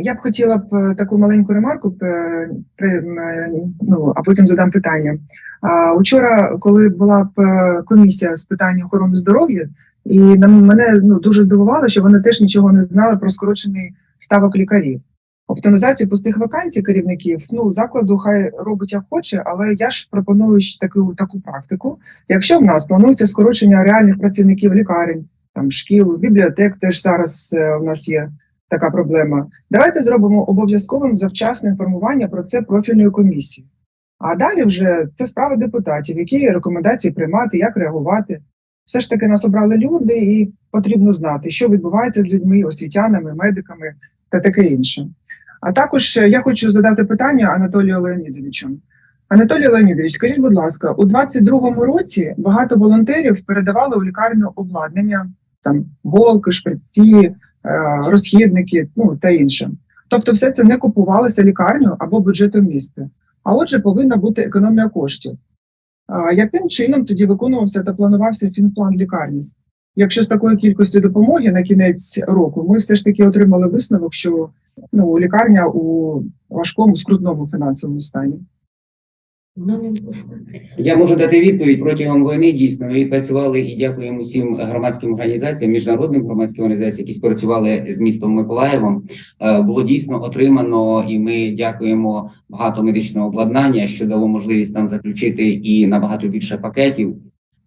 Я б хотіла б е, таку маленьку ремарку, е, при, е, ну, а потім задам питання. Учора, коли була б комісія з питань охорони здоров'я, і мене ну, дуже здивувало, що вони теж нічого не знали про скорочений ставок лікарів. Оптимізацію пустих вакансій керівників ну закладу хай робить як хоче, але я ж пропоную таку таку практику. Якщо в нас планується скорочення реальних працівників лікарень, там шкіл, бібліотек, теж зараз у нас є така проблема. Давайте зробимо обов'язковим завчасне інформування про це профільної комісії. А далі вже це справа депутатів, які рекомендації приймати, як реагувати. Все ж таки нас обрали люди, і потрібно знати, що відбувається з людьми, освітянами, медиками та таке інше. А також е, я хочу задати питання Анатолію Леонідовичу. Анатолій Леонідович, скажіть, будь ласка, у 22-му році багато волонтерів передавали у лікарню обладнання, там голки, шприці, розхідники, ну та інше. Тобто, все це не купувалося лікарню або бюджетом міста. А отже, повинна бути економія коштів. Яким чином тоді виконувався та планувався фінплан лікарні? Якщо з такою кількістю допомоги на кінець року ми все ж таки отримали висновок, що ну, лікарня у важкому скрутному фінансовому стані. Я можу дати відповідь протягом війни. Дійсно, ми працювали і дякуємо всім громадським організаціям, міжнародним громадським організаціям, які співпрацювали з містом Миколаєвом. Е, Було дійсно отримано, і ми дякуємо багато медичного обладнання, що дало можливість нам заключити і набагато більше пакетів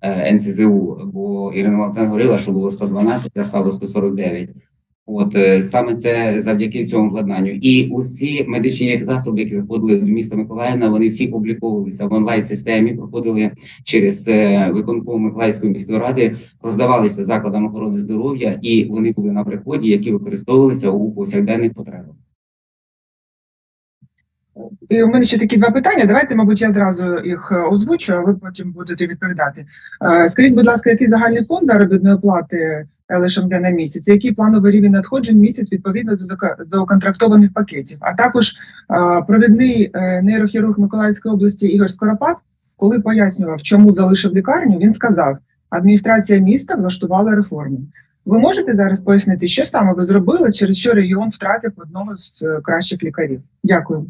е, НСЗУ. Бо Ірина Валентина говорила, що було 112, а стало 149. От е, саме це завдяки цьому владнанню. І усі медичні засоби, які заходили до міста Миколаївна, вони всі публіковувалися в онлайн-системі, проходили через виконкову виконком Миколаївської міської ради, роздавалися закладам охорони здоров'я, і вони були на приході, які використовувалися у повсякденних потребах. І у мене ще такі два питання. Давайте, мабуть, я зразу їх е, озвучу, а ви потім будете відповідати. Е, Скажіть, будь ласка, який загальний фонд заробітної плати ЛШМД на місяць? Який плановий рівень надходжень місяць відповідно до контрактованих пакетів? А також е, провідний нейрохірург Миколаївської області Ігор Скоропад, коли пояснював, чому залишив лікарню, він сказав: адміністрація міста влаштувала реформу. Ви можете зараз пояснити, що саме ви зробили, через що регіон втратив одного з кращих лікарів? Дякую.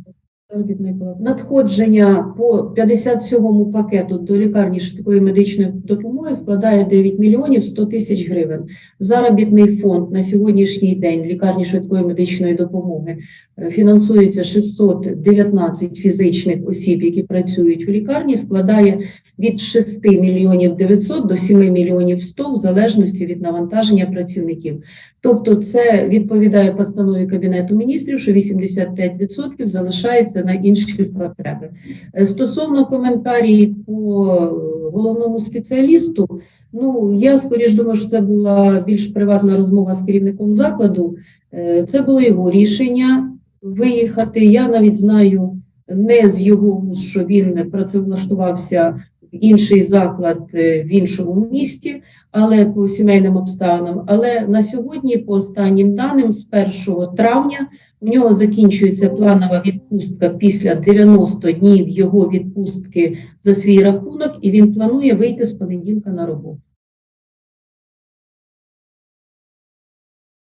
Надходження по 57-му пакету до лікарні швидкої медичної допомоги складає 9 мільйонів 100 тисяч гривень. Заробітний фонд на сьогоднішній день лікарні швидкої медичної допомоги е, фінансується 619 фізичних осіб, які працюють у лікарні, складає від 6 мільйонів 900 до 7 мільйонів 100 в залежності від навантаження працівників. Тобто це відповідає постанові Кабінету міністрів, що 85% залишається на інші потреби. Е, Стосовно коментарів по головному спеціалісту, ну я скоріш думаю, що це була більш приватна розмова з керівником закладу. Е, Це було його рішення виїхати. Я навіть знаю не з його, що він працевлаштувався інший заклад е, в іншому місті але по сімейним обставинам. Але на сьогодні, по останнім даним, з 1 травня у нього закінчується планова відпустка після 90 днів його відпустки за свій рахунок, і він планує вийти з понеділка на роботу.